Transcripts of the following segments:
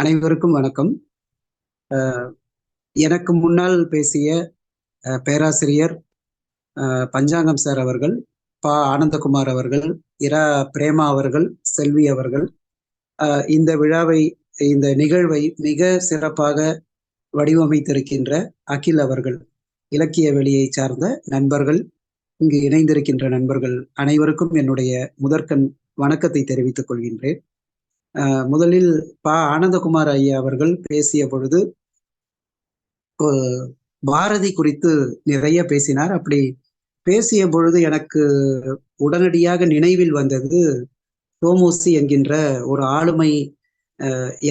அனைவருக்கும் வணக்கம். எனக்கு முன்னால் பேசிய பேராசிரியர் பஞ்சாங்கம் சார் அவர்கள் பா. ஆனந்தகுமார் அவர்கள் இரா. பிரேமா அவர்கள் செல்வி அவர்கள் இந்த விழாவை இந்த நிகழ்வை மிக சிறப்பாக வடிவமைத்திருக்கின்ற அகில் அவர்கள் இலக்கிய வெளியை சார்ந்த நண்பர்கள் இங்கு இணைந்திருக்கின்ற நண்பர்கள் அனைவருக்கும் என்னுடைய முதற்கண் வணக்கத்தை தெரிவித்துக் கொள்கின்றேன். முதலில் பா. ஆனந்தகுமார் ஐயா அவர்கள் பேசிய பொழுது பாரதி குறித்து நிறைய பேசினார். அப்படி பேசிய பொழுது எனக்கு உடனடியாக நினைவில் வந்தது தோமூசி என்கின்ற ஒரு ஆளுமை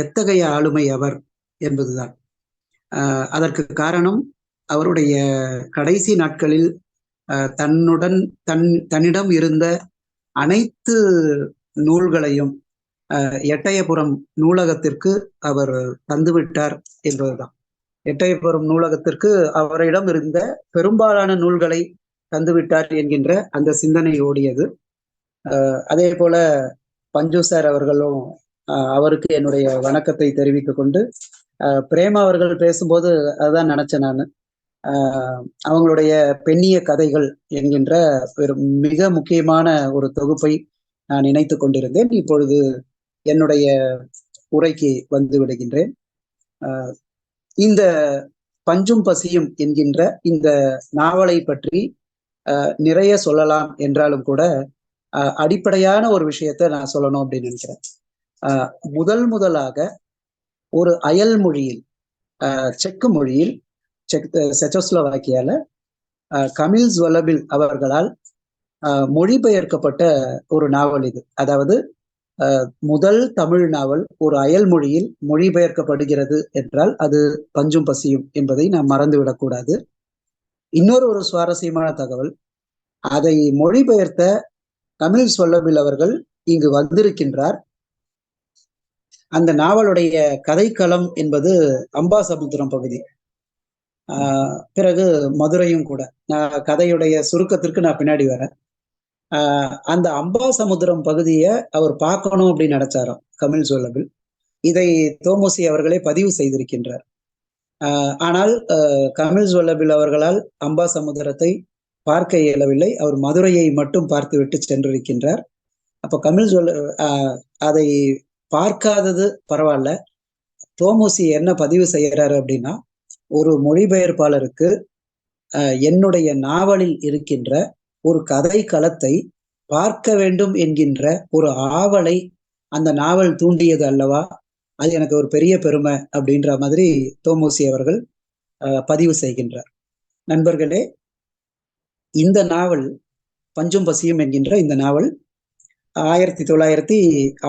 எத்தகைய ஆளுமை அவர் என்பதுதான். அதற்கு காரணம் அவருடைய கடைசி நாட்களில் தன்னுடன் தன் தன்னிடம் இருந்த அனைத்து நூல்களையும் எட்டயபுரம் நூலகத்திற்கு அவர் தந்துவிட்டார் என்பதுதான். எட்டயபுரம் நூலகத்திற்கு அவரிடம் இருந்த பெரும்பாலான நூல்களை தந்துவிட்டார் என்கின்ற அந்த சிந்தனை ஓடியது. அதே போல பஞ்சு சார் அவர்களும் அவருக்கு என்னுடைய வணக்கத்தை தெரிவித்துக் கொண்டு பிரேமா அவர்கள் பேசும்போது அதுதான் நினைச்சேன் நான். அவங்களுடைய பெண்ணிய கதைகள் என்கின்ற ஒரு மிக முக்கியமான ஒரு தொகுப்பை நான் நினைத்து கொண்டிருந்தேன். இப்பொழுது என்னுடைய உரைக்கு வந்து விடுகின்றேன். இந்த பஞ்சும் பசியும் என்கின்ற இந்த நாவலை பற்றி நிறைய சொல்லலாம் என்றாலும் கூட அடிப்படையான ஒரு விஷயத்த நான் சொல்லணும் அப்படின்னு நினைக்கிறேன். முதல் முதலாக ஒரு அயல் மொழியில் செக்கு மொழியில் செக் செச்சோஸ்லோவாக்கியால கமில் ஸ்வலபில் அவர்களால் மொழிபெயர்க்கப்பட்ட ஒரு நாவல் இது. அதாவது முதல் தமிழ் நாவல் ஒரு அயல் மொழியில் மொழிபெயர்க்கப்படுகிறது என்றால் அது பஞ்சும் பசியும் என்பதை நாம் மறந்துவிடக்கூடாது. இன்னொரு ஒரு சுவாரஸ்யமான தகவல் அதை மொழிபெயர்த்த தமிழ் சொல்லவில் அவர்கள் இங்கு வந்திருக்கின்றார். அந்த நாவலுடைய கதைக்களம் என்பது அம்பாசமுத்திரம் பகுதி. பிறகு மதுரையும் கூட. நான் கதையுடைய சுருக்கத்திற்கு நான் பின்னாடி வரேன். அந்த அம்பாசமுத்திரம் பகுதியை அவர் பார்க்கணும் அப்படின்னு நினைச்சாராம் கமில் சோழபில் இதை தோமோசி அவர்களே பதிவு செய்திருக்கின்றார். ஆனால் கமில் சோழபில் அவர்களால் அம்பாசமுத்திரத்தை பார்க்க இயலவில்லை. அவர் மதுரையை மட்டும் பார்த்துவிட்டு சென்றிருக்கின்றார். அப்ப கமில் சொல்ல அதை பார்க்காதது பரவாயில்ல. தோமோசி என்ன பதிவு செய்கிறாரு அப்படின்னா ஒரு மொழிபெயர்ப்பாளருக்கு என்னுடைய நாவலில் இருக்கின்ற ஒரு கதை களத்தை பார்க்க வேண்டும் என்கின்ற ஒரு ஆவலை அந்த நாவல் தூண்டியது அல்லவா? அது எனக்கு ஒரு பெரிய பெருமை அப்படின்ற மாதிரி தோமோசி அவர்கள் பதிவு செய்கின்றார். நண்பர்களே இந்த நாவல் பஞ்சும் பசியும் என்கின்ற இந்த நாவல் ஆயிரத்தி தொள்ளாயிரத்தி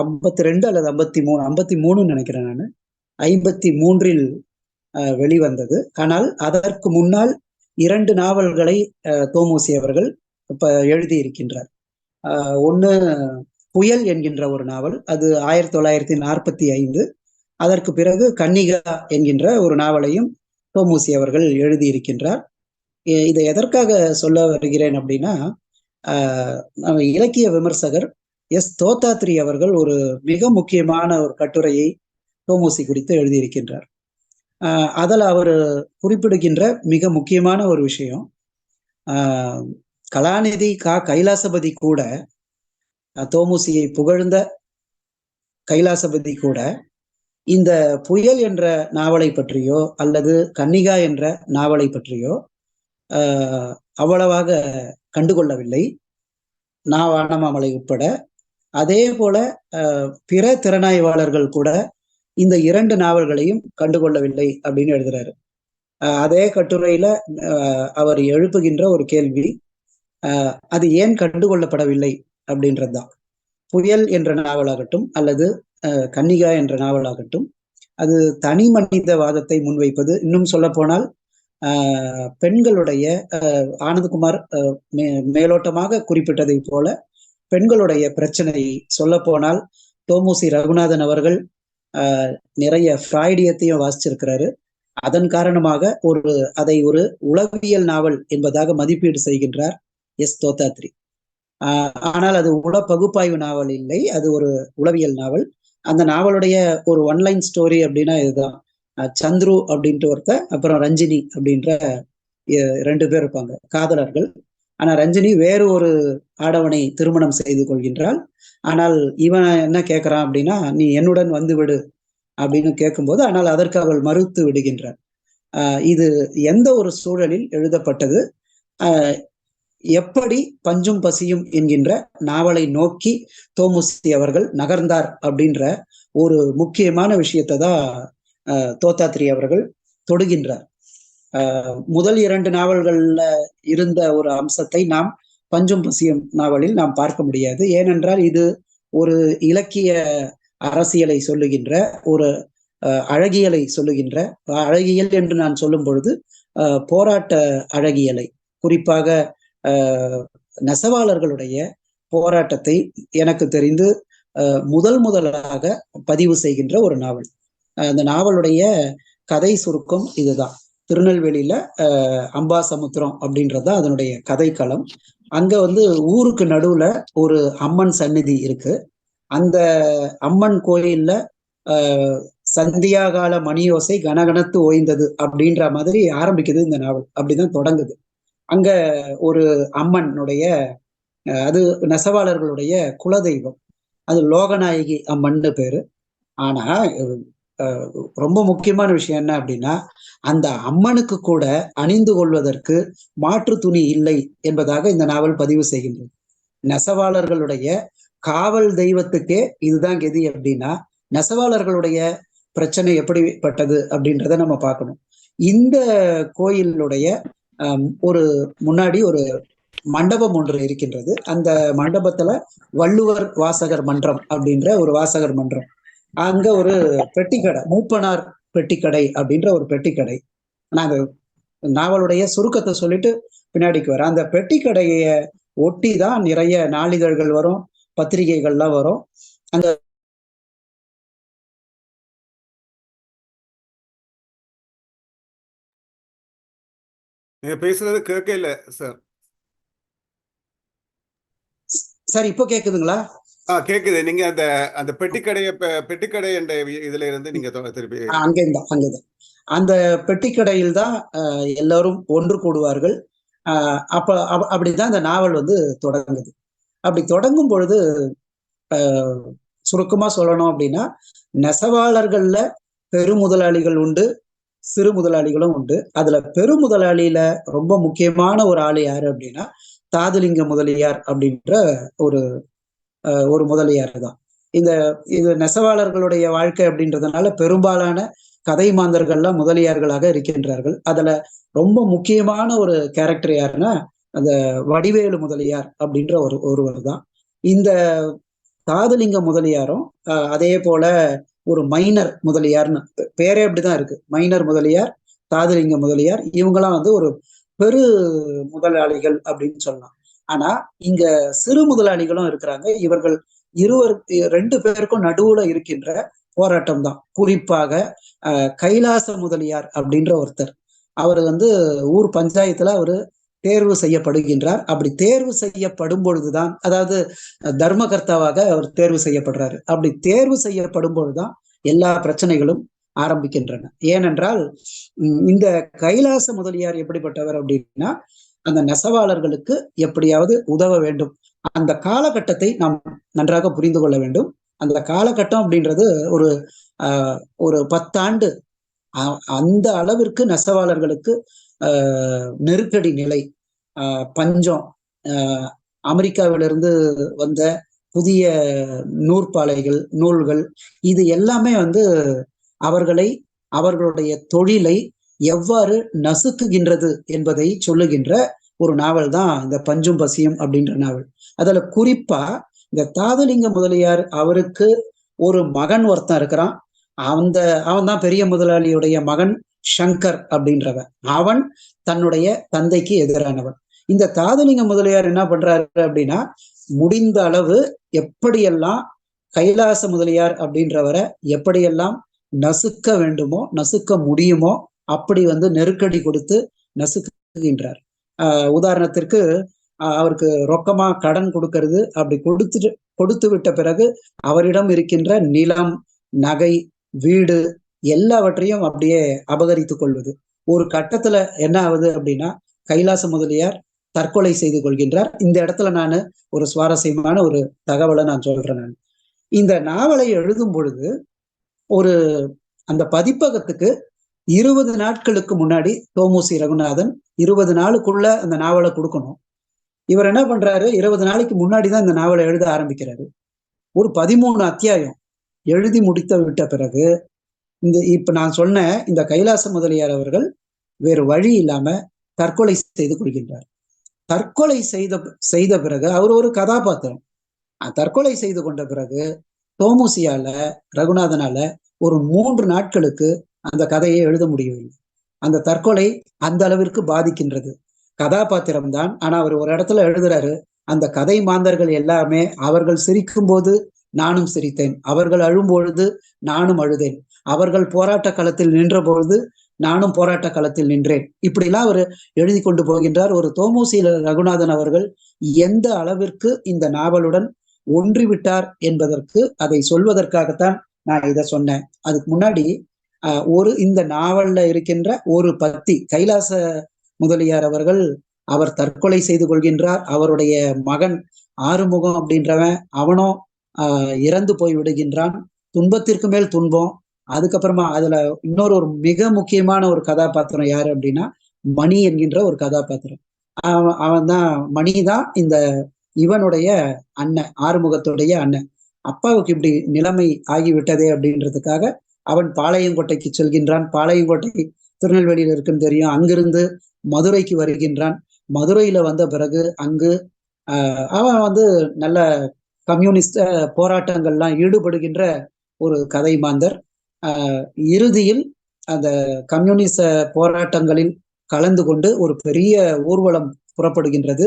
ஐம்பத்தி ரெண்டு அல்லது ஐம்பத்தி மூணு ஐம்பத்தி மூணுன்னு நினைக்கிறேன் நான். ஐம்பத்தி மூன்றில் வெளிவந்தது. ஆனால் அதற்கு முன்னால் இரண்டு நாவல்களை தோமோசி அவர்கள் இப்ப எழுதியிருக்கின்றார். ஒன்று புயல் என்கின்ற ஒரு நாவல் அது ஆயிரத்தி தொள்ளாயிரத்தி நாற்பத்தி ஐந்து. அதற்கு பிறகு கன்னிகா என்கின்ற ஒரு நாவலையும் தோமூசி அவர்கள் எழுதியிருக்கின்றார். இதை எதற்காக சொல்ல வருகிறேன் அப்படின்னா இலக்கிய விமர்சகர் எஸ். தோத்தாத்ரி அவர்கள் ஒரு மிக முக்கியமான ஒரு கட்டுரையை தோமூசி குறித்து எழுதியிருக்கின்றார். அதில் அவர் குறிப்பிடுகின்ற மிக முக்கியமான ஒரு விஷயம் கலாநிதி கா கைலாசபதி கூட தோமுசியை புகழ்ந்த கைலாசபதி கூட இந்த புயல் என்ற நாவலை பற்றியோ அல்லது கன்னிகா என்ற நாவலை பற்றியோ அவ்வளவாக கண்டுகொள்ளவில்லை. நாவானமாமலை உட்பட. அதே போல பிற திறனாய்வாளர்கள் கூட இந்த இரண்டு நாவல்களையும் கண்டுகொள்ளவில்லை அப்படின்னு எழுதுறாரு. அதே கட்டுரையில அவர் எழுப்புகின்ற ஒரு கேள்வி அது ஏன் கண்டுகொள்ளப்படவில்லை அப்படின்றதுதான். புயல் என்ற நாவலாகட்டும் அல்லது கன்னிகா என்ற நாவலாகட்டும் அது தனி மனித வாதத்தை முன்வைப்பது. இன்னும் சொல்ல போனால் பெண்களுடைய ஆனந்தகுமார் மே மேலோட்டமாக குறிப்பிட்டதை போல பெண்களுடைய பிரச்சனை சொல்ல போனால் தோமுசி ரகுநாதன் அவர்கள் நிறைய ஃப்ராய்டியத்தையும் வாசிச்சிருக்கிறாரு. அதன் காரணமாக ஒரு அதை ஒரு உளவியல் நாவல் என்பதாக மதிப்பீடு செய்கின்றார். எஸ் தோத்தாத்ரி ஆனால் அது உள பகுப்பாய்வு நாவல் இல்லை. அது ஒரு உளவியல் நாவல். அந்த நாவலுடைய ஒரு ஒன்லைன் ஸ்டோரி அப்படின்னா இதுதான். சந்துரு அப்படின்ட்டு ஒருத்தர் அப்புறம் ரஞ்சினி அப்படின்ற ரெண்டு பேர் இருப்பாங்க காதலர்கள். ஆனா ரஞ்சினி வேறு ஒரு ஆடவனை திருமணம் செய்து கொள்கின்றாள். ஆனால் இவன் என்ன கேட்கறான் அப்படின்னா நீ என்னுடன் வந்து விடு அப்படின்னு கேட்கும்போது ஆனால் அதற்கு அவள் மறுத்து விடுகின்றாள். இது எந்த ஒரு சூழலில் எழுதப்பட்டது? எப்படி பஞ்சும் பசியும் என்கின்ற நாவலை நோக்கி தோமுசி அவர்கள் நகர்ந்தார் அப்படின்ற ஒரு முக்கியமான விஷயத்தை தான் தோத்தாத்ரி அவர்கள் தொடுகின்றார். முதல் இரண்டு நாவல்கள்ல இருந்த ஒரு அம்சத்தை நாம் பஞ்சும் பசியும் நாவலில் நாம் பார்க்க முடியாது. ஏனென்றால் இது ஒரு இலக்கிய அரசியலை சொல்லுகின்ற ஒரு அழகியலை சொல்லுகின்ற அழகியல் என்று நான் சொல்லும் பொழுது போராட்ட அழகியலை. குறிப்பாக நெசவாளர்களுடைய போராட்டத்தை எனக்கு தெரிந்து முதல் முதலாக பதிவு செய்கின்ற ஒரு நாவல். அந்த நாவலுடைய கதை சுருக்கம் இதுதான். திருநெல்வேலியில அம்பாசமுத்திரம் அப்படின்றது அதனுடைய கதைக்களம். அங்க வந்து ஊருக்கு நடுவுல ஒரு அம்மன் சந்நிதி இருக்கு. அந்த அம்மன் கோயில்ல சந்தியாகால மணியோசை கனகனத்து ஓய்ந்தது அப்படின்ற மாதிரி ஆரம்பிக்குது இந்த நாவல். அப்படிதான் தொடங்குது. அங்க ஒரு அம்மனுடைய அது நெசவாளர்களுடைய குலதெய்வம். அது லோகநாயகி அம்மன்னு பேரு. ஆனா ரொம்ப முக்கியமான விஷயம் என்ன அப்படின்னா அந்த அம்மனுக்கு கூட அணிந்து கொள்வதற்கு மாற்று துணி இல்லை என்பதாக இந்த நாவல் பதிவு செய்கின்றது. நெசவாளர்களுடைய காவல் தெய்வத்துக்கே இதுதான் கெதி அப்படின்னா நெசவாளர்களுடைய பிரச்சனை எப்படிப்பட்டது அப்படின்றத நம்ம பார்க்கணும். இந்த கோயிலுடைய ஒரு முன்னாடி ஒரு மண்டபம் ஒன்று இருக்கின்றது. அந்த மண்டபத்துல வள்ளுவர் வாசகர் மன்றம் அப்படின்ற ஒரு வாசகர் மன்றம். அங்க ஒரு பெட்டிக்கடை மூப்பனார் பெட்டிக்கடை அப்படின்ற ஒரு பெட்டிக்கடை. நாங்க நாவலுடைய சுருக்கத்தை சொல்லிட்டு பின்னாடிக்கு வரோம் அந்த பெட்டிக்கடையை ஒட்டி தான் நிறைய நாளிதழ்கள் வரும் பத்திரிகைகள்லாம் வரும். அந்த நீங்க பேசுறது கேட்க இல்ல சார் சார் இப்போ கேக்குதுங்களா? ஆ கேக்குது. நீங்க அந்த அந்த பெட்டிக்கடைய பெட்டிக்கடை என்ற இதுல இருந்து நீங்க திருப்பி அங்கேதான் அங்கேதான். அந்த பெட்டிக்கடையில் தான் எல்லாரும் ஒன்று கூடுவார்கள். அப்ப அப்படிதான் அந்த நாவல் வந்து தொடங்குது. அப்படி தொடங்கும் பொழுது சுருக்கமா சொல்லணும் அப்படின்னா நெசவாளர்கள்ல பெருமுதலாளிகள் உண்டு சிறு முதலாளிகளும் உண்டு. அதுல பெருமுதலாளியில ரொம்ப முக்கியமான ஒரு ஆள் யாரு அப்படின்னா தாதுலிங்க முதலியார் அப்படின்ற ஒரு ஒரு முதலியார் தான். இந்த இது நெசவாளர்களுடைய வாழ்க்கை அப்படின்றதுனால பெரும்பாலான கதை மாந்தர்கள்லாம் முதலியார்களாக இருக்கின்றார்கள். அதுல ரொம்ப முக்கியமான ஒரு கேரக்டர் யாருன்னா அந்த வடிவேலு முதலியார் அப்படின்ற ஒரு ஒருவர் தான். இந்த தாதுலிங்க முதலியாரும் அதே போல ஒரு மைனர் முதலியார்னு. பேரே அப்படிதான் இருக்கு. மைனர் முதலியார் தாதலிங்க முதலியார் இவங்கெல்லாம் வந்து ஒரு பெரு முதலாளிகள் அப்படின்னு சொல்லலாம். ஆனா இங்க சிறு முதலாளிகளும் இருக்கிறாங்க. இவர்கள் இருவர் ரெண்டு பேருக்கும் நடுவுல இருக்கின்ற போராட்டம் தான். குறிப்பாக கைலாச முதலியார் அப்படின்ற ஒருத்தர். அவர் வந்து ஊர் பஞ்சாயத்துல அவரு தேர்வு செய்யப்படுகின்றார். அப்படி தேர்வு செய்யப்படும் பொழுதுதான் அதாவது தர்மகர்த்தாவாக அவர் தேர்வு செய்யப்படுறாரு. அப்படி தேர்வு செய்யப்படும் பொழுதுதான் எல்லா பிரச்சனைகளும் ஆரம்பிக்கின்றன. ஏனென்றால் இந்த கைலாச முதலியார் எப்படிப்பட்டவர் அப்படின்னா அந்த நெசவாளர்களுக்கு எப்படியாவது உதவ வேண்டும். அந்த காலகட்டத்தை நாம் நன்றாக புரிந்து கொள்ள வேண்டும். அந்த காலகட்டம் அப்படின்றது ஒரு ஒரு பத்தாண்டு அந்த அளவிற்கு நெசவாளர்களுக்கு நெருக்கடி நிலை பஞ்சம் அமெரிக்காவிலிருந்து வந்த புதிய நூற்பாலைகள் நூல்கள் இது எல்லாமே வந்து அவர்களை அவர்களுடைய தொழிலை எவ்வாறு நசுக்குகின்றது என்பதை சொல்லுகின்ற ஒரு நாவல் தான் இந்த பஞ்சும் பசியும் அப்படின்ற நாவல். அதுல குறிப்பா இந்த தாதலிங்க முதலியார் அவருக்கு ஒரு மகன் ஒருத்தன் இருக்கிறான். அந்த அவன் தான் பெரிய முதலாளியுடைய மகன். சங்கர் அப்படின்றவன். அவன் தன்னுடைய தந்தைக்கு எதிரானவன். இந்த தாதலிங்க முதலியார் என்ன பண்றாரு அப்படின்னா முடிந்த அளவு எப்படியெல்லாம் கைலாச முதலியார் அப்படின்றவரை எப்படியெல்லாம் நசுக்க வேண்டுமோ நசுக்க முடியுமோ அப்படி வந்து நெருக்கடி கொடுத்து நசுக்குகின்றார். ஆஹ் உதாரணத்திற்கு அஹ் அவருக்கு ரொக்கமா கடன் கொடுக்கறது அப்படி கொடுத்துட்டு கொடுத்து விட்ட பிறகு அவரிடம் இருக்கின்ற நிலம் நகை வீடு எல்லாவற்றையும் அப்படியே அபகரித்துக் கொள்வது. ஒரு கட்டத்துல என்ன ஆகுது அப்படின்னா கைலாச முதலியார் தற்கொலை செய்து கொள்கின்றார். இந்த இடத்துல நான் ஒரு சுவாரஸ்யமான ஒரு தகவலை நான் சொல்றேன் நான். இந்த நாவலை எழுதும் பொழுது ஒரு அந்த பதிப்பகத்துக்கு இருபது நாட்களுக்கு முன்னாடி தோமுசி ரகுநாதன் இருபது நாளுக்குள்ள அந்த நாவலை கொடுக்கணும். இவர் என்ன பண்றாரு? இருபது நாளைக்கு முன்னாடி தான் இந்த நாவலை எழுத ஆரம்பிக்கிறாரு. ஒரு பதிமூணு அத்தியாயம் எழுதி முடித்து விட்ட பிறகு இந்த இப்ப நான் சொன்ன இந்த கைலாச முதலியார் அவர்கள் வேறு வழி இல்லாம தற்கொலை செய்து கொள்கின்றார். தற்கொலை செய்த செய்த பிறகு அவர் ஒரு கதாபாத்திரம். தற்கொலை செய்து கொண்ட பிறகு தோமுசியால ரகுநாதனால ஒரு மூன்று நாட்களுக்கு அந்த கதையை எழுத முடியவில்லை. அந்த தற்கொலை அந்த அளவிற்கு பாதிக்கின்றது. கதாபாத்திரம் தான் ஆனா அவர் ஒரு இடத்துல எழுதுறாரு அந்த கதை மாந்தர்கள் எல்லாமே அவர்கள் சிரிக்கும் போது நானும் சிரித்தேன் அவர்கள் அழும்பொழுது நானும் அழுதேன். அவர்கள் போராட்ட களத்தில் நின்ற பொழுது நானும் போராட்ட களத்தில் நின்றேன். இப்படிலாம் அவர் எழுதி கொண்டு போகின்றார். ஒரு தோமுசி ரகுநாதன் அவர்கள் எந்த அளவிற்கு இந்த நாவலுடன் ஒன்றிவிட்டார் என்பதற்கு அதை சொல்வதற்காகத்தான் நான் இதை சொன்னேன். அதுக்கு முன்னாடி ஒரு இந்த நாவல்ல இருக்கின்ற ஒரு பத்தி கைலாச முதலியார் அவர்கள் அவர் தற்கொலை செய்து கொள்கின்றார். அவருடைய மகன் ஆறுமுகம் அப்படின்றவன் அவனும் இறந்து போய் விடுகின்றான். துன்பத்திற்கு மேல் துன்பம் அதுக்கப்புறமா அதுல இன்னொரு ஒரு மிக முக்கியமான ஒரு கதாபாத்திரம் யாரு அப்படின்னா மணி என்கின்ற ஒரு கதாபாத்திரம். அவன் அவன் தான் மணி தான் இந்த இவனுடைய அண்ணன் ஆறுமுகத்துடைய அண்ணன். அப்பாவுக்கு இப்படி நிலைமை ஆகிவிட்டதே அப்படின்றதுக்காக அவன் பாளையங்கோட்டைக்கு செல்கின்றான். பாளையங்கோட்டை திருநெல்வேலியில் இருக்குன்னு தெரியும். அங்கிருந்து மதுரைக்கு வருகின்றான். மதுரையில வந்த பிறகு அங்கு அவன் வந்து நல்ல கம்யூனிஸ்ட போராட்டங்கள்லாம் ஈடுபடுகின்ற ஒரு கதை மாந்தர். இறுதியில் அந்த கம்யூனிச போராட்டங்களில் கலந்து கொண்டு ஒரு பெரிய ஊர்வலம் புறப்படுகின்றது.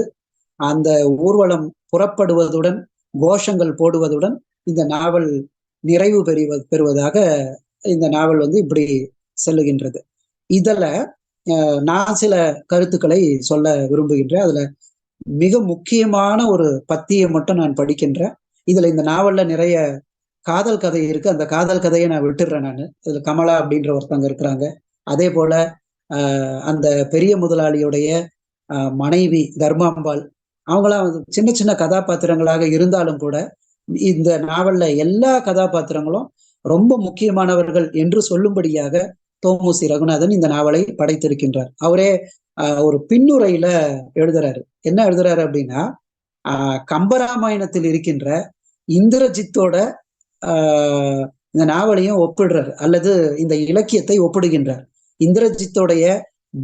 அந்த ஊர்வலம் புறப்படுவதுடன் கோஷங்கள் போடுவதுடன் இந்த நாவல் நிறைவு பெறுவ பெறுவதாக இந்த நாவல் வந்து இப்படி செல்லுகின்றது. இதில் நான் சில கருத்துக்களை சொல்ல விரும்புகின்றேன். அதில் மிக முக்கியமான ஒரு பத்தியை மட்டும் நான் படிக்கின்றேன். இதில் இந்த நாவலில் நிறைய காதல் கதை இருக்கு. அந்த காதல் கதையை நான் விட்டுடுறேன் நான். இதுல கமலா அப்படின்ற ஒருத்தவங்க இருக்கிறாங்க. அதே போல அந்த பெரிய முதலாளியுடைய மனைவி தர்மாம்பாள் அவங்களாம் வந்து சின்ன சின்ன கதாபாத்திரங்களாக இருந்தாலும் கூட இந்த நாவல்ல எல்லா கதாபாத்திரங்களும் ரொம்ப முக்கியமானவர்கள் என்று சொல்லும்படியாக தோமுசி ரகுநாதன் இந்த நாவலை படைத்திருக்கின்றார். அவரே ஒரு பின்னுரையில எழுதுறாரு. என்ன எழுதுறாரு அப்படின்னா ஆஹ், கம்பராமாயணத்தில் இருக்கின்ற இந்திரஜித்தோட இந்த நாவலையும் ஒப்பிடுறார் அல்லது இந்த இலக்கியத்தை ஒப்பிடுகின்றார். இந்திரஜித்தோடைய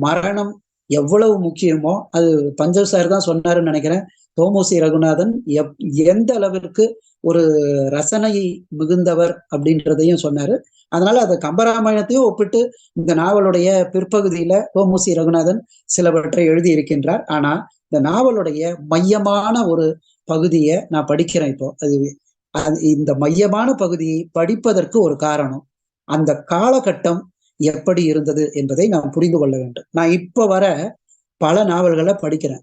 மரணம் எவ்வளவு முக்கியமோ அது பஞ்சவ் சார் தான் சொன்னாருன்னு நினைக்கிறேன் தோமுசி ரகுநாதன் எப் எந்த அளவிற்கு ஒரு ரசனை மிகுந்தவர் அப்படின்றதையும் சொன்னாரு. அதனால அதை கம்பராமாயணத்தையும் ஒப்பிட்டு இந்த நாவலுடைய பிற்பகுதியில தோமுசி ரகுநாதன் சிலவற்றை எழுதி இருக்கின்றார் ஆனா இந்த நாவலுடைய மையமான ஒரு பகுதியை நான் படிக்கிறேன் இப்போ. அது இந்த மையமான பகுதியை படிப்பதற்கு ஒரு காரணம். அந்த காலகட்டம் எப்படி இருந்தது என்பதை நாம் புரிந்து கொள்ள வேண்டும். நான் இப்ப வர பல நாவல்களை படிக்கிறேன்.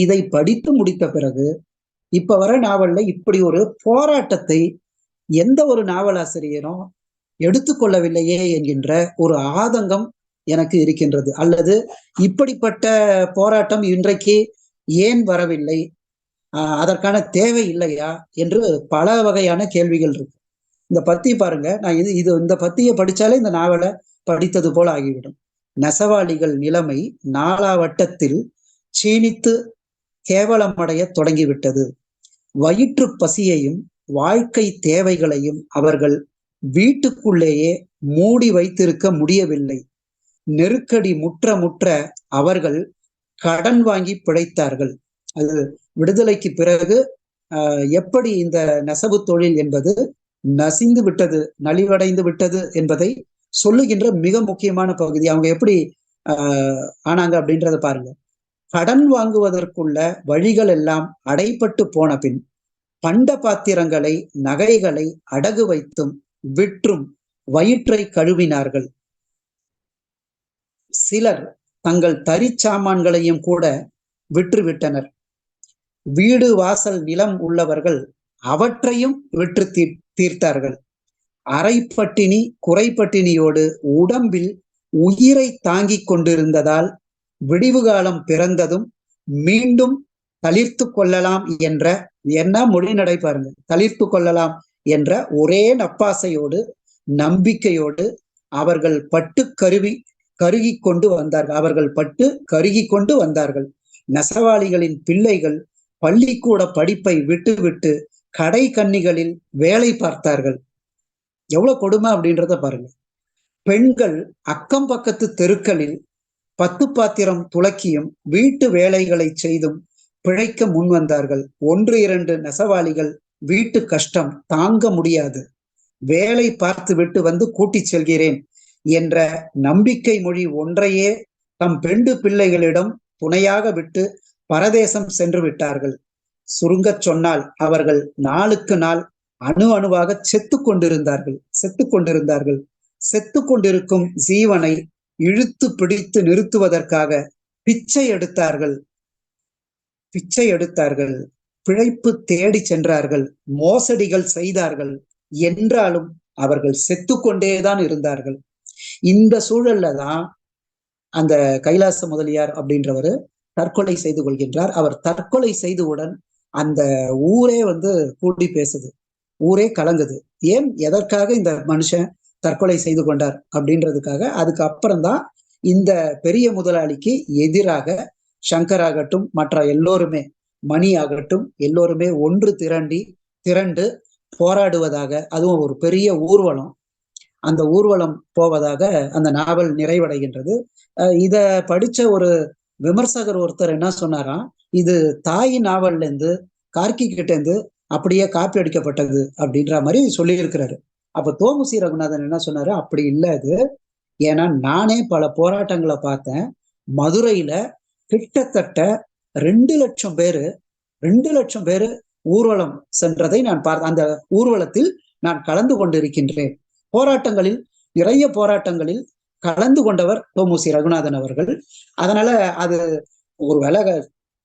இதை படித்து முடித்த பிறகு இப்ப வர நாவல்ல இப்படி ஒரு போராட்டத்தை எந்த ஒரு நாவலாசிரியரும் எடுத்துக்கொள்ளவில்லையே என்கின்ற ஒரு ஆதங்கம் எனக்கு இருக்கின்றது. அல்லது இப்படிப்பட்ட போராட்டம் இன்றைக்கு ஏன் வரவில்லை? அதற்கான தேவை இல்லையா என்று பல வகையான கேள்விகள் இருக்கு. இந்த பத்தி பாருங்க. நான் இது இது இந்த பத்தியை படிச்சாலே இந்த நாவலை படித்தது போல ஆகிவிடும். நெசவாளிகள் நிலைமை நாலாவட்டத்தில் சீனித்து கேவலமடைய தொடங்கிவிட்டது. வயிற்று பசியையும் வாழ்க்கை தேவைகளையும் அவர்கள் வீட்டுக்குள்ளேயே மூடி வைத்திருக்க முடியவில்லை. நெருக்கடி முற்ற முற்ற அவர்கள் கடன் வாங்கி பிழைத்தார்கள். அது விடுதலைக்கு பிறகு ஆஹ், எப்படி இந்த நெசவு தொழில் என்பது நசிந்து விட்டது நலிவடைந்து விட்டது என்பதை சொல்லுகின்ற மிக முக்கியமான பகுதி. அவங்க எப்படி ஆஹ், ஆனாங்க அப்படின்றத பாருங்க. கடன் வாங்குவதற்குள்ள வழிகள் எல்லாம் அடைப்பட்டு போன பின் பண்ட பாத்திரங்களை நகைகளை அடகு வைத்தும் விற்றும் வயிற்றை கழுவினார்கள். சிலர் தங்கள் தரிச்சாமான்களையும் கூட விற்றுவிட்டனர். வீடு வாசல் நிலம் உள்ளவர்கள் அவற்றையும் விற்று தீ- தீர்த்தார்கள். அரைப்பட்டினி குறைப்பட்டினியோடு உடம்பில் உயிரை தாங்கிக் கொண்டிருந்ததால் விடிவு காலம் பிறந்ததும் மீண்டும் தளிர்த்து கொள்ளலாம் என்ற என்ன மொழி நடைபாருங்க தளிர்த்து கொள்ளலாம் என்ற ஒரே நப்பாசையோடு நம்பிக்கையோடு அவர்கள் பட்டு கருவி கருகி கொண்டு வந்தார்கள். அவர்கள் பட்டு கருகி கொண்டு வந்தார்கள். நெசவாளிகளின் பிள்ளைகள் பள்ளிக்கூட படிப்பை விட்டுவிட்டு கடை கன்னிகளில் வேலை பார்த்தார்கள். எவ்வளவு கொடுமை அப்படின்றத பாருங்க. பெண்கள் அக்கம் பக்கத்து தெருக்களில் பத்து பாத்திரம் துலக்கியும் வீட்டு வேலைகளை செய்தும் பிழைக்க முன் வந்தார்கள். ஒன்று இரண்டு நெசவாளிகள் வீட்டு கஷ்டம் தாங்க முடியாது. வேலை பார்த்து விட்டு வந்து கூட்டிச் செல்கிறேன் என்ற நம்பிக்கை மொழி ஒன்றையே தம் பெண்டு பிள்ளைகளிடம் துணையாக விட்டு பரதேசம் சென்று விட்டார்கள். சுருங்கச் சொன்னால் அவர்கள் நாளுக்கு நாள் அணு அணுவாக செத்து கொண்டிருந்தார்கள். செத்து கொண்டிருந்தார்கள். செத்து கொண்டிருக்கும் ஜீவனை இழுத்து பிடித்து நிறுத்துவதற்காக பிச்சை எடுத்தார்கள். பிச்சை எடுத்தார்கள். பிழைப்பு தேடி சென்றார்கள். மோசடிகள் செய்தார்கள். என்றாலும் அவர்கள் செத்து கொண்டேதான் இருந்தார்கள். இந்த சூழல்ல தான் அந்த கைலாச முதலியார் அப்படின்றவர் தற்கொலை செய்து கொள்கின்றார். அவர் தற்கொலை செய்தவுடன் அந்த ஊரே வந்து கூடி பேசுது. ஊரே கலங்குது. ஏன்? எதற்காக இந்த மனுஷன் தற்கொலை செய்து கொண்டார் அப்படின்றதுக்காக? அதுக்கு அப்புறம்தான் இந்த பெரிய முதலாளிக்கு எதிராக சங்கர் ஆகட்டும் மற்ற எல்லோருமே மணி ஆகட்டும் எல்லோருமே ஒன்று திரண்டி திரண்டு போராடுவதாக அதுவும் ஒரு பெரிய ஊர்வலம். அந்த ஊர்வலம் போவதாக அந்த நாவல் நிறைவடைகின்றது. இத படிச்ச ஒரு விமர்சகர் ஒருத்தர் என்ன சொன்னாராம்? இது தாய் நாவல்ல இருந்து கார்கி கிட்ட இருந்து அப்படியே காப்பி அடிக்கப்பட்டது அப்படின்ற மாதிரி சொல்லியிருக்கிறாரு. அப்ப தோமுசி ரகுநாதன் என்ன சொன்னாரு? அப்படி இல்லை அது ஏன்னா நானே பல போராட்டங்களை பார்த்தேன். மதுரையில கிட்டத்தட்ட ரெண்டு லட்சம் பேரு ரெண்டு லட்சம் பேரு ஊர்வலம் சென்றதை நான் பார்த்த அந்த ஊர்வலத்தில் நான் கலந்து கொண்டிருக்கின்றேன். போராட்டங்களில் நிறைய போராட்டங்களில் கலந்து கொண்டவர் தோமுசி ரகுநாதன் அவர்கள். அதனால அது ஒரு வேலை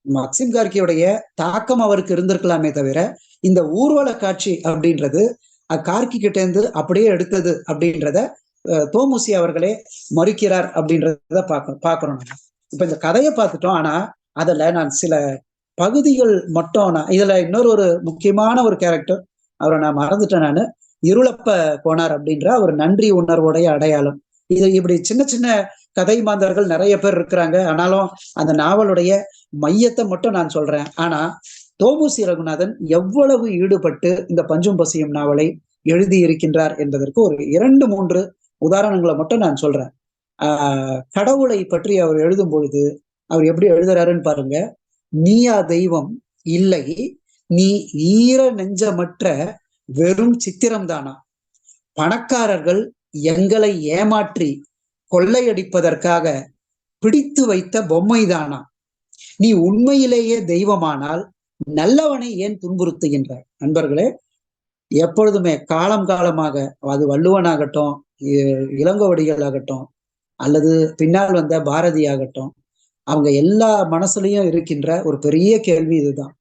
மக்சிம் கார்கியுடைய தாக்கம் அவருக்கு இருந்திருக்கலாமே தவிர இந்த ஊர்வல காட்சி அப்படின்றது கார்கி கிட்ட அப்படியே எடுத்தது அப்படின்றத தோமுசி அவர்களே மறுக்கிறார் அப்படின்றத பார்க்கணும் பார்க்கணும் இப்ப இந்த கதையை பார்த்துட்டோம். ஆனா அதுல நான் சில பகுதிகள் மட்டும் நான் இதுல இன்னொரு ஒரு முக்கியமான ஒரு கேரக்டர் அவரை நான் மறந்துட்டேன் நான். இருளப்ப போனார் அப்படின்ற ஒரு நன்றி உணர்வுடைய அடையாளம். இது இப்படி சின்ன சின்ன கதை மாந்தர்கள் நிறைய பேர் இருக்கிறாங்க. ஆனாலும் அந்த நாவலுடைய மையத்தை மட்டும் நான் சொல்றேன். ஆனா தோமுசி ரகுநாதன் எவ்வளவு ஈடுபட்டு இந்த பஞ்சும் பசியும் நாவலை எழுதி இருக்கின்றார் என்பதற்கு ஒரு இரண்டு மூன்று உதாரணங்களை மட்டும் நான் சொல்றேன். ஆஹ் கடவுளை பற்றி அவர் எழுதும் பொழுது அவர் எப்படி எழுதுறாருன்னு பாருங்க. நீயா தெய்வம் இல்லை. நீ ஈர நெஞ்சமற்ற வெறும் சித்திரம்தானா? பணக்காரர்கள் எங்களை ஏமாற்றி கொள்ளையடிப்பதற்காக பிடித்து வைத்த பொம்மைதானா? நீ உண்மையிலேயே தெய்வமானால் நல்லவனை ஏன் துன்புறுத்துகின்றாய்? நண்பர்களே எப்பொழுதுமே காலம் காலமாக அது வள்ளுவனாகட்டும் இளங்கோவடிகள் ஆகட்டும் அல்லது பின்னால் வந்த பாரதி ஆகட்டும் அவங்க எல்லா மனசுலயும் இருக்கின்ற ஒரு பெரிய கேள்வி இதுதான்.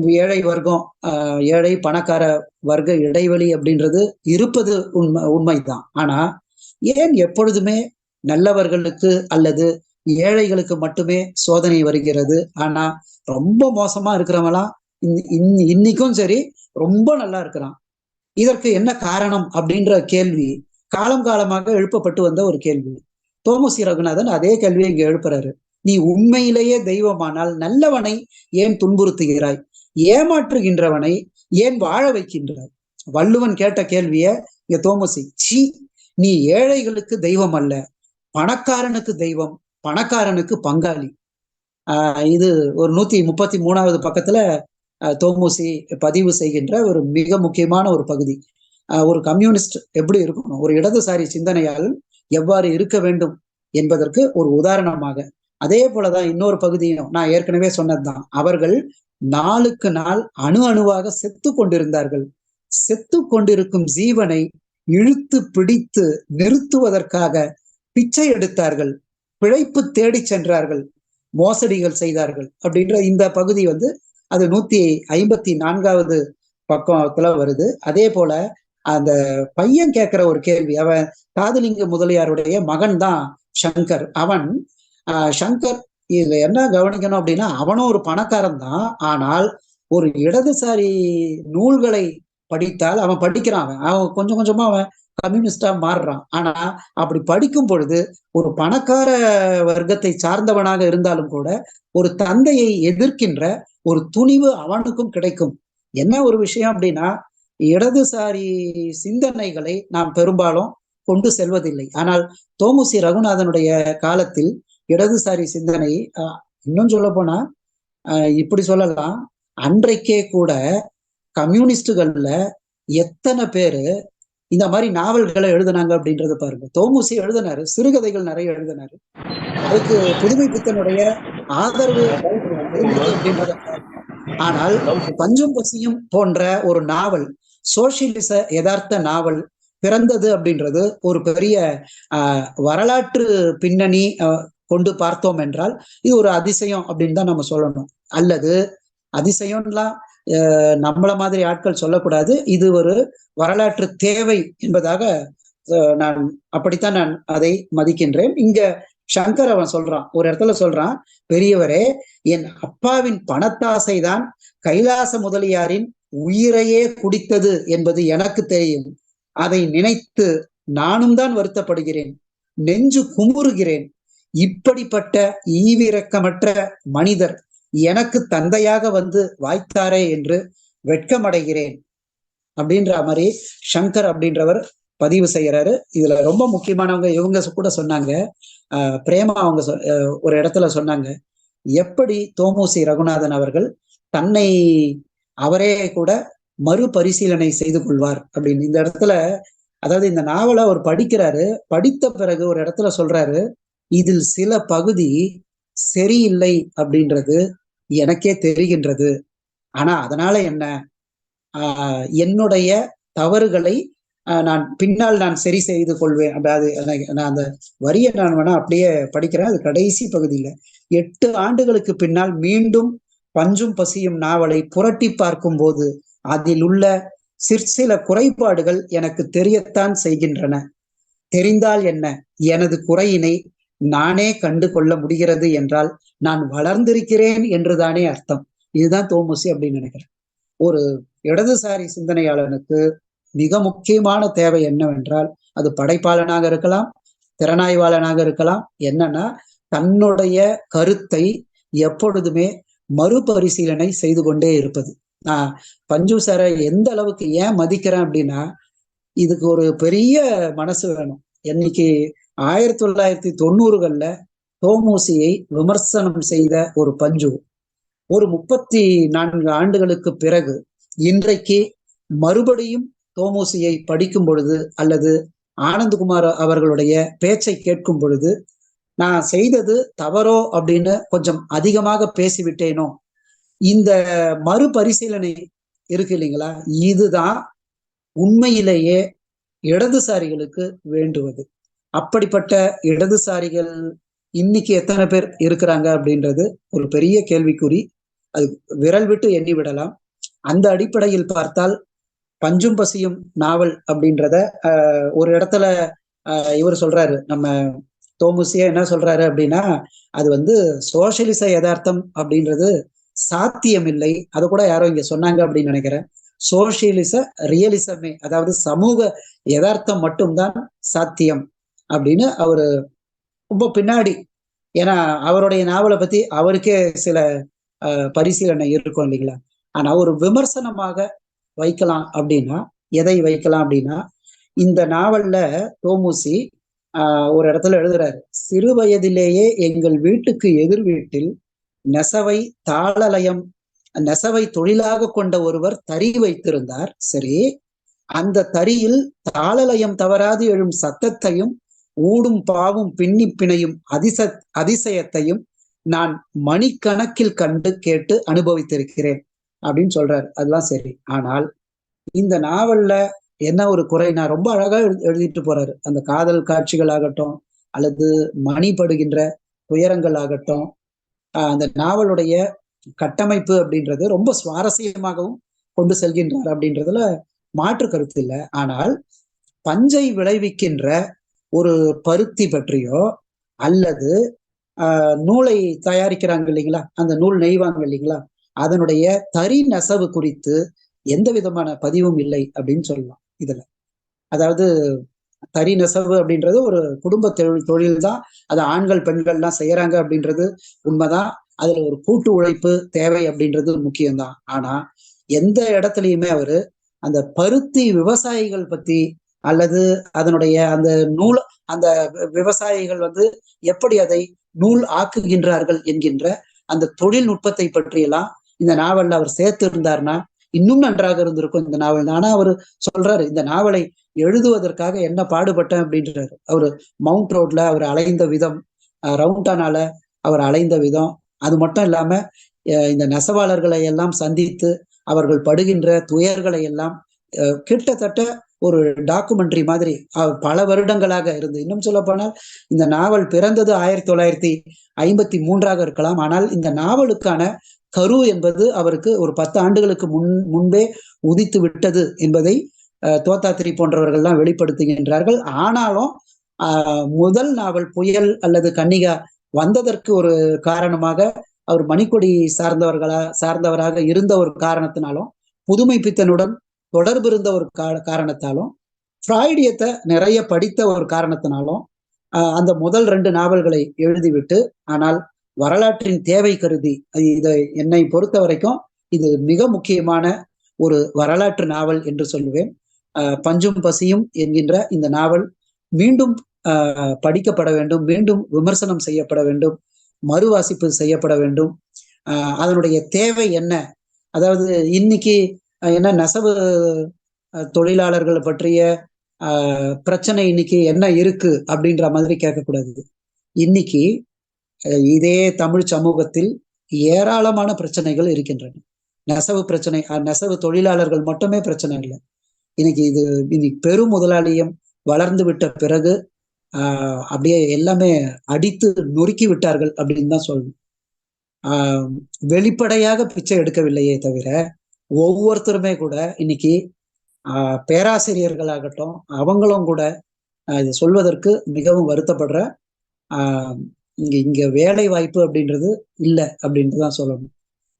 ஏழை வர்க்கம் ஆஹ் ஏழை பணக்கார வர்க்க இடைவெளி அப்படின்றது இருப்பது உண்மை உண்மைதான். ஆனா ஏன் எப்பொழுதுமே நல்லவர்களுக்கு அல்லது ஏழைகளுக்கு மட்டுமே சோதனை வருகிறது? ஆனா ரொம்ப மோசமா இருக்கிறவங்களாம் இன்- இன்னைக்கும் சரி ரொம்ப நல்லா இருக்கிறான். இதற்கு என்ன காரணம் அப்படின்ற கேள்வி காலம் காலமாக எழுப்பப்பட்டு வந்த ஒரு கேள்வி. தோமசி ரகுநாதன் அதே கேள்வியை இங்க எழுப்புறாரு. நீ உண்மையிலேயே தெய்வமானால் நல்லவனை ஏன் துன்புறுத்துகிறாய்? ஏமாற்றுகின்றவனை ஏன் வாழ வைக்கின்றார் வள்ளுவன் கேட்ட கேள்விய இங்க தோமசி சி நீ ஏழைகளுக்கு தெய்வம் அல்ல பணக்காரனுக்கு தெய்வம் பணக்காரனுக்கு பங்காளி. ஆஹ் இது ஒரு நூத்தி முப்பத்தி மூணாவது பக்கத்துல ஆஹ் தோமுசி பதிவு செய்கின்ற ஒரு மிக முக்கியமான ஒரு பகுதி. ஆஹ் ஒரு கம்யூனிஸ்ட் எப்படி இருக்கணும்? ஒரு இடதுசாரி சிந்தனையாளன் எவ்வாறு இருக்க வேண்டும் என்பதற்கு ஒரு உதாரணமாக. அதே போலதான் இன்னொரு பகுதியும் நான் ஏற்கனவே சொன்னதுதான். அவர்கள் நாளுக்கு நாள் அணு அணுவாக செத்து கொண்டிருந்தார்கள். செத்து கொண்டிருக்கும் ஜீவனை இழுத்து பிடித்து நிறுத்துவதற்காக பிச்சை எடுத்தார்கள். பிழைப்பு தேடி சென்றார்கள். மோசடிகள் செய்தார்கள் அப்படின்ற இந்த பகுதி வந்து அது நூத்தி ஐம்பத்தி நான்காவது பக்கத்துல வருது. அதே போல அந்த பையன் கேட்கிற ஒரு கேள்வி அவன் காதலிங்க முதலியாருடைய மகன் தான் சங்கர். அவன் சங்கர் இதுல என்ன கவனிக்கணும் அப்படின்னா அவனும் ஒரு பணக்காரன் தான். ஆனால் ஒரு இடதுசாரி நூல்களை படித்தால் அவன் படிக்கிறான். அவன் அவன் கொஞ்சம் கொஞ்சமா அவன் கம்யூனிஸ்டா மாறுறான். ஆனா அப்படி படிக்கும் பொழுது ஒரு பணக்கார வர்க்கத்தை சார்ந்தவனாக இருந்தாலும் கூட ஒரு தந்தையை எதிர்க்கின்ற ஒரு துணிவு அவனுக்கும் கிடைக்கும். என்ன ஒரு விஷயம் அப்படின்னா இடதுசாரி சிந்தனைகளை நாம் பெரும்பாலும் கொண்டு செல்வதில்லை. ஆனால் தோமுசி ரகுநாதனுடைய காலத்தில் இடதுசாரி சிந்தனை இன்னும் சொல்ல போனா இப்படி சொல்லலாம். அன்றைக்கே கூட கம்யூனிஸ்டுகள்ல எத்தனை பேரு இந்த மாதிரி நாவல்களை எழுதினாங்க அப்படின்றத பாருங்க. தோமுசி எழுதினாரு சிறுகதைகள் நிறைய எழுதினாரு. அதுக்கு புதுமை பித்தனுடைய ஆதரவு அப்படின்றத ஆனால் பஞ்சும் பசியும் போன்ற ஒரு நாவல் சோசியலிச யதார்த்த நாவல் பிறந்தது அப்படின்றது ஒரு பெரிய வரலாற்று பின்னணி கொண்டு பார்த்தோம் என்றால் இது ஒரு அதிசயம் அப்படின்னு தான் நம்ம சொல்லணும். அல்லது அதிசயம்லாம் நம்மள மாதிரி ஆட்கள் சொல்லக்கூடாது. இது ஒரு வரலாற்று தேவை என்பதாக நான் அப்படித்தான் நான் அதை மதிக்கின்றேன். இங்க சங்கர் அவன் சொல்றான். ஒரு இடத்துல சொல்றான் பெரியவரே என் அப்பாவின் பணத்தாசை தான் கைலாச முதலியாரின் உயிரையே குடித்தது என்பது எனக்கு தெரியும். அதை நினைத்து நானும் தான் வருத்தப்படுகிறேன். நெஞ்சு குமுறுகிறேன். இப்படிப்பட்ட ஈவிரக்கமற்ற மனிதர் எனக்கு தந்தையாக வந்து வாய்த்தாரே என்று வெட்கமடைகிறேன் அப்படின்ற மாதிரி சங்கர் அப்படின்றவர் பதிவு செய்யறாரு. இதுல ரொம்ப முக்கியமானவங்க இவங்க கூட சொன்னாங்க. ஆஹ் பிரேமா அவங்க ஒரு இடத்துல சொன்னாங்க. எப்படி தோமூசி ரகுநாதன் அவர்கள் தன்னை அவரே கூட மறுபரிசீலனை செய்து கொள்வார் அப்படின்னு. இந்த இடத்துல அதாவது இந்த நாவலை அவர் படிக்கிறாரு. படித்த பிறகு ஒரு இடத்துல சொல்றாரு இதில் சில பகுதி சரியில்லை அப்படின்றது எனக்கே தெரிகின்றது. ஆனா அதனால என்ன? என்னுடைய தவறுகளை நான் பின்னால் நான் சரி செய்து கொள்வேன். அது நான் அந்த வரியை நான் வேணா அப்படியே படிக்கிறேன். அது கடைசி பகுதியில. எட்டு ஆண்டுகளுக்கு பின்னால் மீண்டும் பஞ்சும் பசியும் நாவலை புரட்டி பார்க்கும் போது அதில் உள்ள சிற்சில குறைபாடுகள் எனக்கு தெரியத்தான் செய்கின்றன. தெரிந்தால் என்ன? எனது குறையினை நானே கண்டு கொள்ள முடிகிறது என்றால் நான் வளர்ந்திருக்கிறேன் என்றுதானே அர்த்தம். இதுதான் தோமுசி அப்படின்னு நினைக்கிறேன். ஒரு இடதுசாரி சிந்தனையாளனுக்கு மிக முக்கியமான தேவை என்னவென்றால் அது படைப்பாளனாக இருக்கலாம் திறனாய்வாளனாக இருக்கலாம். என்னன்னா தன்னுடைய கருத்தை எப்பொழுதுமே மறுபரிசீலனை செய்து கொண்டே இருப்பது. நான் பஞ்சு சாரை எந்த அளவுக்கு ஏன் மதிக்கிறேன் அப்படின்னா இதுக்கு ஒரு பெரிய மனசு வேணும். என்னைக்கு ஆயிரத்தி தொள்ளாயிரத்தி தொண்ணூறுகள்ல தோமூசியை விமர்சனம் செய்த ஒரு பஞ்சு. ஒரு முப்பத்தி நான்கு ஆண்டுகளுக்கு பிறகு இன்றைக்கு மறுபடியும் தோமூசியை படிக்கும் பொழுது அல்லது ஆனந்தகுமார் அவர்களுடைய பேச்சை கேட்கும் பொழுது நான் செய்தது தவறோ? அப்படின்னு கொஞ்சம் அதிகமாக பேசிவிட்டேனோ? இந்த மறுபரிசீலனை இருக்கு இல்லைங்களா? இதுதான் உண்மையிலேயே இடதுசாரிகளுக்கு வேண்டுவது. அப்படிப்பட்ட இடதுசாரிகள் இன்னைக்கு எத்தனை பேர் இருக்கிறாங்க அப்படின்றது ஒரு பெரிய கேள்விக்குறி. அது விரல் விட்டு எண்ணி விடலாம். அந்த அடிப்படையில் பார்த்தால் பஞ்சும் பசியும் நாவல் அப்படின்றத ஒரு இடத்துல இவர் சொல்றாரு. நம்ம தோமுசியா என்ன சொல்றாரு அப்படின்னா அது வந்து சோசியலிச யதார்த்தம் அப்படின்றது சாத்தியம் இல்லை அதை கூட யாரோ இங்க சொன்னாங்க அப்படின்னு நினைக்கிறேன். சோசியலிச ரியலிசமே அதாவது சமூக யதார்த்தம் மட்டும்தான் சாத்தியம். அப்படின்னு அவரு ரொம்ப பின்னாடி ஏன்னா அவருடைய நாவலை பத்தி அவருக்கே சில பரிசீலனை இருக்கும் இல்லைங்களா? ஆனா ஒரு விமர்சனமாக வைக்கலாம் அப்படின்னா எதை வைக்கலாம் அப்படின்னா இந்த நாவல்ல தோமுசி ஆஹ் ஒரு இடத்துல எழுதுறாரு சிறு வயதிலேயே எங்கள் வீட்டுக்கு எதிர் வீட்டில் நெசவை தாளலயம் நெசவை தொழிலாக கொண்ட ஒருவர் தறி வைத்திருந்தார். சரி அந்த தறியில் தாளலயம் தவறாது எழும் சத்தத்தையும் ஊடும் பாவும் பின்னி பிணையும் அதிச அதிசயத்தையும் நான் மணிக்கணக்கில் கண்டு கேட்டு அனுபவித்திருக்கிறேன் அப்படின்னு சொல்றாரு. அதெல்லாம் சரி. ஆனால் இந்த நாவல்ல என்ன ஒரு குறை நான் ரொம்ப அழகா எழுதிட்டு போறாரு. அந்த காதல் காட்சிகள் ஆகட்டும் அல்லது மணிப்படுகின்ற துயரங்கள் ஆகட்டும் அந்த நாவலுடைய கட்டமைப்பு அப்படின்றது ரொம்ப சுவாரஸ்யமாகவும் கொண்டு செல்கின்றார் அப்படின்றதுல மாற்று கருத்து இல்லை. ஆனால் பஞ்சை விளைவிக்கின்ற ஒரு பருத்தி பற்றியோ அல்லது நூலை தயாரிக்கிறாங்க இல்லைங்களா? அந்த நூல் நெய்வாங்க இல்லைங்களா? அதனுடைய தறி நெசவு குறித்து எந்த விதமான பதிவும் இல்லை அப்படின்னு சொல்லலாம் இதுல. அதாவது தறி நெசவு அப்படின்றது ஒரு குடும்ப தொழில் தொழில் தான். அது ஆண்கள் பெண்கள்லாம் செய்யறாங்க அப்படின்றது உண்மைதான். அதுல ஒரு கூட்டு உழைப்பு தேவை அப்படின்றது முக்கியம்தான். ஆனா எந்த இடத்துலயுமே அவரு அந்த பருத்தி விவசாயிகள் பத்தி அல்லது அதனுடைய அந்த நூல் அந்த விவசாயிகள் வந்து எப்படி அதை நூல் ஆக்குகின்றார்கள் என்கின்ற அந்த தொழில்நுட்பத்தை பற்றியெல்லாம் இந்த நாவல்ல அவர் சேர்த்து இருந்தார்னா இன்னும் நன்றாக இருந்திருக்கும் இந்த நாவல். ஆனா அவர் சொல்றாரு இந்த நாவலை எழுதுவதற்காக என்ன பாடுபட்டேன் அப்படின்றாரு. அவரு மவுண்ட் ரோட்ல அவர் அலைந்த விதம் ரவுண்டானால அவர் அலைந்த விதம். அது மட்டும் இல்லாம இந்த நெசவாளர்களை எல்லாம் சந்தித்து அவர்கள் படுகின்ற துயர்களை எல்லாம் கிட்டத்தட்ட ஒரு டாக்குமெண்ட்ரி மாதிரி பல வருடங்களாக இருந்து. இன்னும் சொல்ல போனால் இந்த நாவல் பிறந்தது ஆயிரத்தி தொள்ளாயிரத்தி ஐம்பத்தி மூன்றாக இருக்கலாம். ஆனால் இந்த நாவலுக்கான கரு என்பது அவருக்கு ஒரு பத்து ஆண்டுகளுக்கு முன் முன்பே உதித்து விட்டது என்பதை தோத்தாத்திரி போன்றவர்கள்லாம் வெளிப்படுத்துகின்றார்கள். ஆனாலும் முதல் நாவல் புயல் அல்லது கன்னிகா வந்ததற்கு ஒரு காரணமாக அவர் மணிக்கொடி சார்ந்தவர்களா சார்ந்தவராக இருந்த ஒரு காரணத்தினாலும் புதுமை பித்தனுடன் தொடர்பு இருந்த ஒரு காரணத்தாலும் ஃப்ராய்டியத்தை நிறைய படித்த ஒரு காரணத்தினாலும் அந்த முதல் ரெண்டு நாவல்களை எழுதிவிட்டு ஆனால் வரலாற்றின் தேவை கருதி இதை என்னை பொறுத்த வரைக்கும் இது மிக முக்கியமான ஒரு வரலாற்று நாவல் என்று சொல்லுவேன். பஞ்சும் பசியும் என்கின்ற இந்த நாவல் மீண்டும் படிக்கப்பட வேண்டும் மீண்டும் விமர்சனம் செய்யப்பட வேண்டும் மறுவாசிப்பு செய்யப்பட வேண்டும். அதனுடைய தேவை என்ன? அதாவது இன்னைக்கு ஏன்னா நெசவு தொழிலாளர்கள் பற்றிய பிரச்சனை இன்னைக்கு என்ன இருக்கு அப்படின்ற மாதிரி கேட்கக்கூடாது. இன்னைக்கு இதே தமிழ் சமூகத்தில் ஏராளமான பிரச்சனைகள் இருக்கின்றன. நெசவு பிரச்சனை நெசவு தொழிலாளர்கள் மட்டுமே பிரச்சனை இல்லை. இன்னைக்கு இது இன்னைக்கு பெரும் முதலாளியம் வளர்ந்து விட்ட பிறகு ஆஹ் அப்படியே எல்லாமே அடித்து நொறுக்கி விட்டார்கள் அப்படின்னு தான் சொல்லணும். ஆஹ் வெளிப்படையாக பிச்சை எடுக்கவில்லையே தவிர ஒவ்வொருத்தருமே கூட இன்னைக்கு பேராசிரியர்களாகட்டும் அவங்களும் கூட இது சொல்வதற்கு மிகவும் வருத்தப்படுற இங்க இங்க வேலை வாய்ப்பு அப்படின்றது இல்லை அப்படின்ட்டு தான் சொல்லணும்.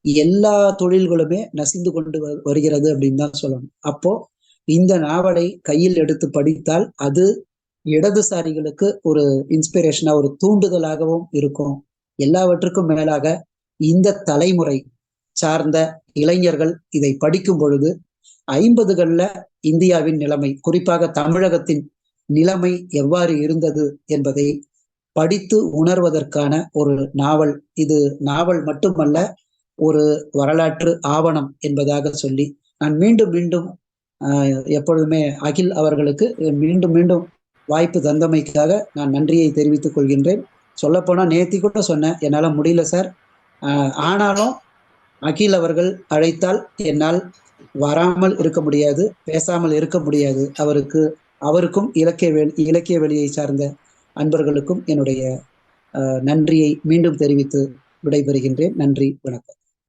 எல்லா தொழில்களுமே நசிந்து கொண்டு வருகிறது அப்படின்னு தான் சொல்லணும். அப்போ இந்த நாவலை கையில் எடுத்து படித்தால் அது இடதுசாரிகளுக்கு ஒரு இன்ஸ்பிரேஷனா ஒரு தூண்டுதலாகவும் இருக்கும். எல்லாவற்றுக்கும் மேலாக இந்த தலைமுறை சார்ந்த இளைஞர்கள் இதை படிக்கும் பொழுது ஐம்பதுகள்ல இந்தியாவின் நிலைமை குறிப்பாக தமிழகத்தின் நிலைமை எவ்வாறு இருந்தது என்பதை படித்து உணர்வதற்கான ஒரு நாவல். இது நாவல் மட்டுமல்ல ஒரு வரலாற்று ஆவணம் என்பதாக சொல்லி நான் மீண்டும் மீண்டும் எப்பொழுதுமே அகில் அவர்களுக்கு மீண்டும் மீண்டும் வாய்ப்பு தந்தமைக்காக நான் நன்றியை தெரிவித்துக் கொள்கின்றேன். சொல்லப்போனால் நேத்தி கூட சொன்னேன் என்னால் முடியல சார். ஆனாலும் அகில் அவர்கள் அழைத்தால் என்னால் வராமல் இருக்க முடியாது பேசாமல் இருக்க முடியாது. அவருக்கு அவருக்கும் இலக்கிய வெளி இலக்கிய வெளியை சார்ந்த அன்பர்களுக்கும் என்னுடைய நன்றியை மீண்டும் தெரிவித்து விடைபெறுகின்றேன். நன்றி வணக்கம்.